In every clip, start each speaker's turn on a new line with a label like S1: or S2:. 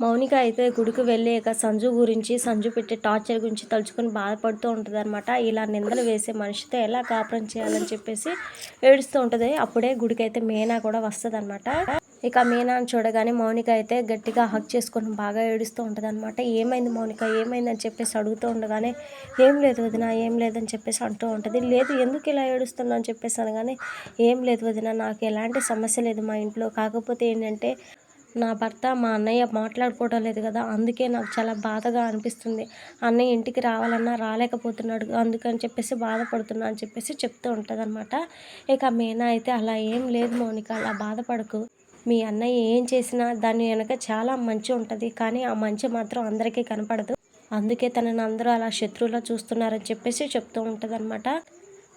S1: మౌనిక అయితే గుడికి వెళ్ళాక సంజు గురించి సంజు పెట్టే టార్చర్ గురించి తలుచుకొని బాధపడుతూ ఉంటుంది అనమాట ఇలా నిందలు వేసే మనిషితో ఎలా కాపురం చేయాలని చెప్పేసి ఏడుస్తూ ఉంటుంది. అప్పుడే గుడికి అయితే మేనా కూడా వస్తుంది అనమాట ఇక మీనాను చూడగానే మౌనిక అయితే గట్టిగా హక్ చేసుకొని బాగా ఏడుస్తూ ఉంటుంది అనమాట ఏమైంది మౌనిక? ఏమైందని చెప్పేసి అడుగుతూ ఉండగానే ఏం లేదు వదిన ఏం లేదని చెప్పేసి అంటూ ఉంటుంది. లేదు ఎందుకు ఇలా ఏడుస్తున్నా అని చెప్పేసి అనగానే ఏం లేదు వదిన నాకు ఎలాంటి సమస్య లేదు మా ఇంట్లో. కాకపోతే ఏంటంటే నా భర్త మా అన్నయ్య మాట్లాడుకోవడం లేదు కదా అందుకే నాకు చాలా బాధగా అనిపిస్తుంది. అన్నయ్య ఇంటికి రావాలన్నా రాలేకపోతున్నాడు అందుకని చెప్పేసి బాధపడుతున్నా అని చెప్పేసి చెప్తూ ఉంటుంది అనమాట ఇక మీనా అయితే అలా ఏం లేదు మౌనిక అలా బాధపడకు. మీ అన్నయ్య ఏం చేసినా దాని వెనక చాలా మంచి ఉంటుంది కానీ ఆ మంచి మాత్రం అందరికీ కనపడదు. అందుకే తనని అందరూ అలా శత్రువులా చూస్తున్నారని చెప్పేసి చెప్తూ ఉంటుంది అనమాట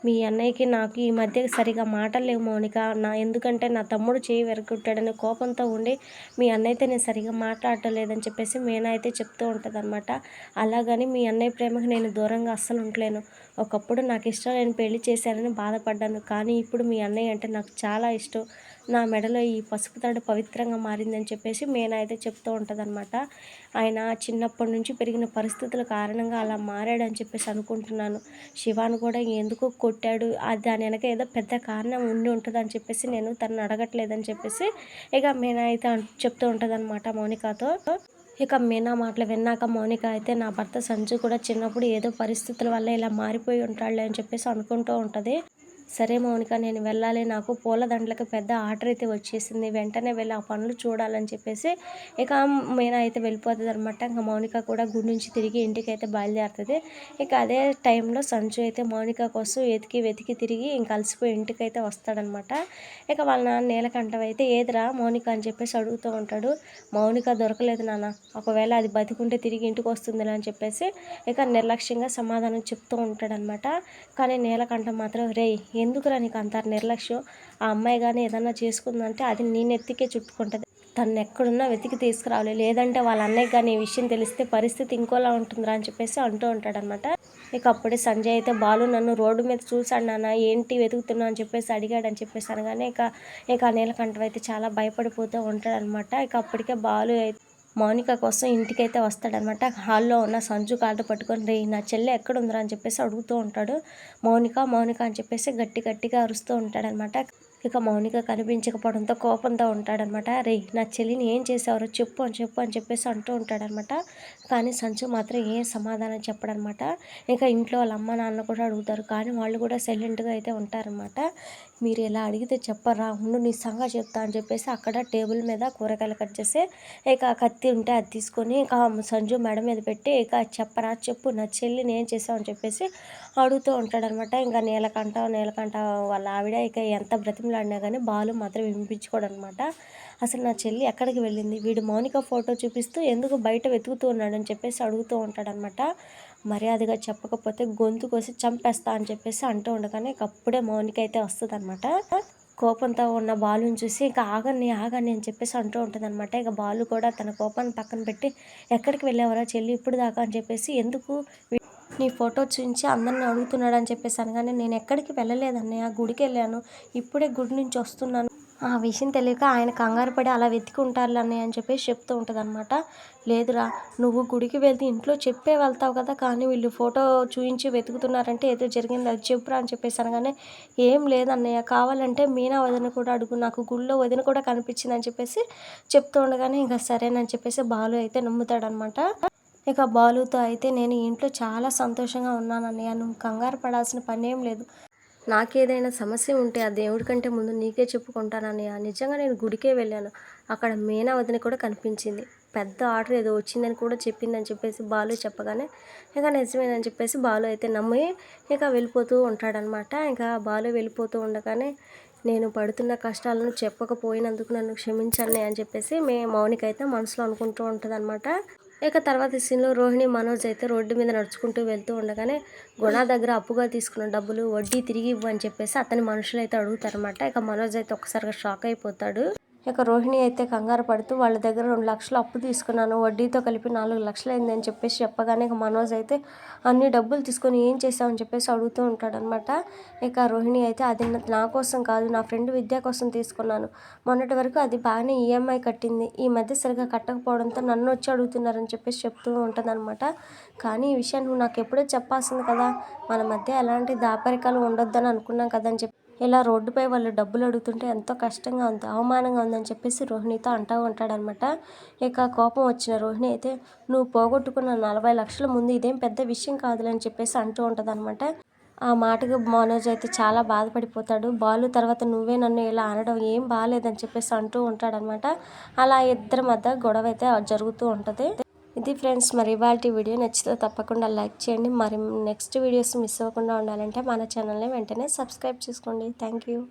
S1: మీ అన్నయ్యకి నాకు ఈ మధ్య సరిగా మాటలు లేవు మౌనిక నా ఎందుకంటే నా తమ్ముడు చేయి వెరగొట్టాడని కోపంతో ఉండి మీ అన్నయ్యతో నేను సరిగా మాట్లాడలేదని చెప్పేసి మీనా అయితే చెప్తూ ఉంటుంది అనమాట అలాగని మీ అన్నయ్య ప్రేమకు నేను దూరంగా అస్సలు ఉండలేను. ఒకప్పుడు నాకు ఇష్టం నేను పెళ్ళి చేశానని బాధపడ్డాను. కానీ ఇప్పుడు మీ అన్నయ్య అంటే నాకు చాలా ఇష్టం. నా మెడలో ఈ పసుపు తాడు పవిత్రంగా మారిందని చెప్పేసి మేనా అయితే చెప్తూ ఉంటుందన్నమాట. ఆయన చిన్నప్పటి నుంచి పెరిగిన పరిస్థితుల కారణంగా అలా మారాడని చెప్పేసి అనుకుంటున్నాను. శివాను కూడా ఎందుకు కొట్టాడు అది దాని వెనక ఏదో పెద్ద కారణం ఉండి ఉంటుందని చెప్పేసి నేను తనను అడగట్లేదని చెప్పేసి ఇక మేనా అయితే చెప్తూ ఉంటుందన్నమాట మౌనికాతో. ఇక మీనా మాటలు విన్నాక మౌనిక అయితే నా భర్త సంజు కూడా చిన్నప్పుడు ఏదో పరిస్థితుల వల్ల ఇలా మారిపోయి ఉంటాడులే అని చెప్పేసి అనుకుంటూ ఉంటుంది. సరే మౌనిక నేను వెళ్ళాలి. నాకు పూల దండలకు పెద్ద ఆర్డర్ అయితే వచ్చేసింది. వెంటనే వెళ్ళి ఆ పనులు చూడాలని చెప్పేసి ఇక మీనా అయితే వెళ్ళిపోతుంది అనమాట ఇంకా మౌనిక కూడా గుడి నుంచి తిరిగి ఇంటికి అయితే బయలుదేరుతుంది. ఇక అదే టైంలో సంజు అయితే మౌనిక కోసం వెతికి వెతికి తిరిగి ఇంక అలసిపోయి ఇంటికి అయితే వస్తాడనమాట ఇక వాళ్ళ నాన్న నీలకంఠం అయితే ఏదిరా మౌనిక అని చెప్పేసి అడుగుతూ ఉంటాడు. మౌనిక దొరకలేదు నాన్న. ఒకవేళ అది బతికుంటే తిరిగి ఇంటికి వస్తుంది అని చెప్పేసి ఇక నిర్లక్ష్యంగా సమాధానం చెప్తూ ఉంటాడనమాట కానీ నీలకంఠం మాత్రం రేయ్ ఎందుకురా నీకు అంత నిర్లక్ష్యం? ఆ అమ్మాయి కానీ ఏదన్నా చేసుకుందంటే అది నేను ఎత్తికే చుట్టుకుంటుంది. తను ఎక్కడున్నా వెతికి తీసుకురావాలి. లేదంటే వాళ్ళ అన్నయ్య కానీ ఈ విషయం తెలిస్తే పరిస్థితి ఇంకోలా ఉంటుందిరా అని చెప్పేసి అంటూ ఉంటాడనమాట ఇక అప్పుడే సంజయ్ అయితే బాలు నన్ను రోడ్డు మీద చూశాడు నాన్న. ఏంటి వెతుకుతున్నా అని చెప్పేసి అడిగాడు అని చెప్పేసి అనగానే ఇక ఇక నీలకంఠం అయితే చాలా భయపడిపోతూ ఉంటాడనమాట ఇక అప్పటికే బాలు అయితే మౌనిక కోసం ఇంటికైతే వస్తాడనమాట. హాల్లో ఉన్న సంజు కాళ్ళు పట్టుకొని రే నా చెల్లె ఎక్కడ ఉందిరా అని చెప్పేసి అడుగుతూ ఉంటాడు మౌనిక. మౌనిక అని చెప్పేసి గట్టి గట్టిగా అరుస్తూ ఉంటాడనమాట. ఇక మౌనిక కనిపించకపోవడంతో కోపంతో ఉంటాడనమాట. రే నా చెల్లిని ఏం చేసావరో చెప్పు అని చెప్పు అని చెప్పేసి అంటూ ఉంటాడనమాట. కానీ సంచు మాత్రం ఏం సమాధానం చెప్పడనమాట. ఇంకా ఇంట్లో వాళ్ళ అమ్మ నాన్న కూడా అడుగుతారు. కానీ వాళ్ళు కూడా సైలెంట్గా అయితే ఉంటారనమాట. మీరు ఎలా అడిగితే చెప్పరా? ఉండు నీ చెప్తా అని చెప్పేసి అక్కడ టేబుల్ మీద కూరగాయలు కట్ చేసి ఇక కత్తి ఉంటే అది తీసుకొని ఇక సంజు మెడ మీద పెట్టి ఇక చెప్పరా? చెప్పు నా చెల్లిని ఏం చేసావు అని చెప్పేసి అడుగుతూ ఉంటాడనమాట. ఇంకా నీలకంఠ నీలకంఠ వాళ్ళ ఆవిడ ఇక ఎంత ఆడినా కానీ బాలు మాత్రం వినిపించుకోడు అనమాట అసలు నా చెల్లి ఎక్కడికి వెళ్ళింది? వీడు మౌనిక ఫోటో చూపిస్తూ ఎందుకు బయట వెతుకుతూ ఉన్నాడు అని చెప్పేసి అడుగుతూ ఉంటాడనమాట. మర్యాదగా చెప్పకపోతే గొంతు కోసి చంపేస్తా అని చెప్పేసి అంటూ ఉండగానే అప్పుడే మౌనిక అయితే వస్తుంది అనమాట కోపంతో ఉన్న బాలుని చూసి ఇక ఆగండి ఆగండి అని చెప్పేసి అంటూ ఉంటుంది అనమాట ఇక బాలు కూడా తన కోపాన్ని పక్కన పెట్టి ఎక్కడికి వెళ్ళేవరా చెల్లి ఇప్పుడు దాకా అని చెప్పేసి ఎందుకు నీ ఫోటో చూపించి అందరిని అడుగుతున్నాడు అని చెప్పేసి అనగానే నేను ఎక్కడికి వెళ్ళలేదన్నయ్య గుడికి వెళ్ళాను. ఇప్పుడే గుడి నుంచి వస్తున్నాను. ఆ విషయం తెలియక ఆయన కంగారు పడి అలా వెతికి ఉంటారు అన్నయ్య అని చెప్పేసి చెప్తూ ఉంటుందన్నమాట. లేదురా నువ్వు గుడికి వెళ్తే ఇంట్లో చెప్పే వెళ్తావు కదా కానీ వీళ్ళు ఫోటో చూపించి వెతుకుతున్నారంటే ఏదో జరిగింది అది చెప్పురా అని చెప్పేసి అనగానే ఏం లేదన్నయ్య కావాలంటే మీనా వదిన కూడా అడుగు నాకు గుళ్ళో వదిన కూడా కనిపించింది అని చెప్పేసి చెప్తూ ఉండగానే ఇంకా సరేనని చెప్పేసి బాలు అయితే నమ్ముతాడనమాట ఇక బాలుతో అయితే నేను ఇంట్లో చాలా సంతోషంగా ఉన్నాను అన్నయ్య నువ్వు కంగారు పడాల్సిన పని ఏం లేదు. నాకేదైనా సమస్య ఉంటే ఆ దేవుడి కంటే ముందు నీకే చెప్పుకుంటానన్నయ్య. నిజంగా నేను గుడికే వెళ్ళాను. అక్కడ మీనా వదిన కూడా కనిపించింది. పెద్ద ఆర్డర్ ఏదో వచ్చిందని కూడా చెప్పిందని చెప్పేసి బాలు చెప్పగానే ఇంకా నిజమేనని చెప్పేసి బాలు అయితే నమ్మి ఇంకా వెళ్ళిపోతూ ఉంటాడనమాట ఇంకా బాలు వెళ్ళిపోతూ ఉండగానే నేను పడుతున్న కష్టాలను చెప్పకపోయినందుకు నన్ను క్షమించండి అని చెప్పేసి మే మౌనిక అయితే మనసులో అనుకుంటూ ఉంటుంది ఇక తర్వాత సీన్లో రోహిణి మనోజ్ అయితే రోడ్డు మీద నడుచుకుంటూ వెళ్తూ ఉండగానే గుణ దగ్గర అప్పుగా తీసుకున్న డబ్బులు వడ్డీ తిరిగి ఇవ్వు అని చెప్పేసి అతని మనుషులు అయితే అడుగుతారనమాట ఇక మనోజ్ అయితే ఒక్కసారిగా షాక్ అయిపోతాడు. ఇక రోహిణి అయితే కంగారు పడుతూ వాళ్ళ దగ్గర రెండు లక్షలు అప్పు తీసుకున్నాను వడ్డీతో కలిపి నాలుగు లక్షలు అయిందని చెప్పేసి చెప్పగానే ఇక మనోజ్ అయితే అన్ని డబ్బులు తీసుకొని ఏం చేసావని చెప్పేసి అడుగుతూ ఉంటాడనమాట ఇక రోహిణి అయితే అది నా కోసం కాదు నా ఫ్రెండ్ విద్య కోసం తీసుకున్నాను. మొన్నటి వరకు అది బాగానే ఈఎంఐ కట్టింది. ఈ మధ్య సరిగా కట్టకపోవడంతో నన్ను వచ్చి అడుగుతున్నారని చెప్పేసి చెప్తూ ఉంటుందన్నమాట. కానీ ఈ విషయం నువ్వు నాకు ఎప్పుడో చెప్పాల్సింది కదా. మన మధ్య ఎలాంటి దాపరికాలు ఉండొద్దని అనుకున్నాం కదా అని చెప్పి ఇలా రోడ్డుపై వాళ్ళు డబ్బులు అడుగుతుంటే ఎంతో కష్టంగా ఉంది అవమానంగా ఉందని చెప్పేసి రోహిణితో అంటూ ఉంటాడనమాట. ఇక కోపం వచ్చిన రోహిణి అయితే నువ్వు పోగొట్టుకున్న నలభై లక్షల ముందు ఇదేం పెద్ద విషయం కాదులే అని చెప్పేసి అంటూ ఉంటుందన్నమాట ఆ మాటకు మనోజ్ అయితే చాలా బాధపడిపోతాడు. బాలు తర్వాత నువ్వే నన్ను ఇలా అనడం ఏం బాగాలేదని చెప్పేసి అంటూ ఉంటాడనమాట. అలా ఇద్దరి మధ్య గొడవ అయితే జరుగుతూ ఉంటుంది. ఇది ఫ్రెండ్స్ మరి ఇవాళ వీడియో నచ్చితే తప్పకుండా లైక్ చేయండి. మరి నెక్స్ట్ వీడియోస్ మిస్ అవ్వకుండా ఉండాలంటే మన ఛానల్ని వెంటనే సబ్స్క్రైబ్ చేసుకోండి. Thank you.